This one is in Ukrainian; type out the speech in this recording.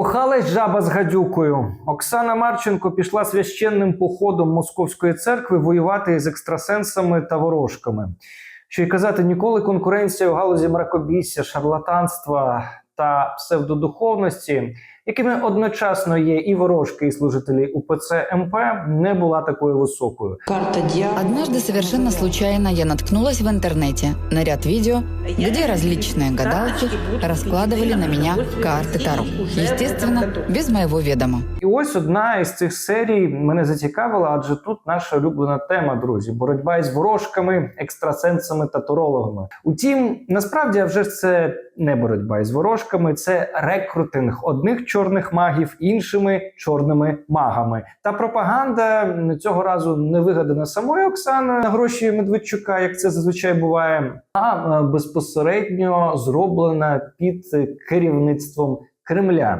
Кохалась жаба з гадюкою. Оксана Марченко пішла священним походом Московської церкви воювати з екстрасенсами та ворожками. Що й казати, ніколи конкуренція у галузі мракобісся, шарлатанства та псевдодуховності, якими одночасно є і ворожки, і служителі УПЦ МП, не була такою високою. Карта дьявола. Однажды совершенно случайно я наткнулась в интернете на ряд видео, где различные гадалки раскладывали на меня карты Таро. Естественно, без моего ведома. І ось одна із цих серій мене зацікавила, адже тут наша улюблена тема, друзі: боротьба із ворожками, екстрасенсами та турологами. Утім, насправді а вже ж це не боротьба із ворожками, це рекрутинг одних чорних магів іншими чорними магами. Та пропаганда цього разу не вигадана самою Оксаною на гроші Медведчука, як це зазвичай буває, а е, безпосередньо зроблена під керівництвом Кремля.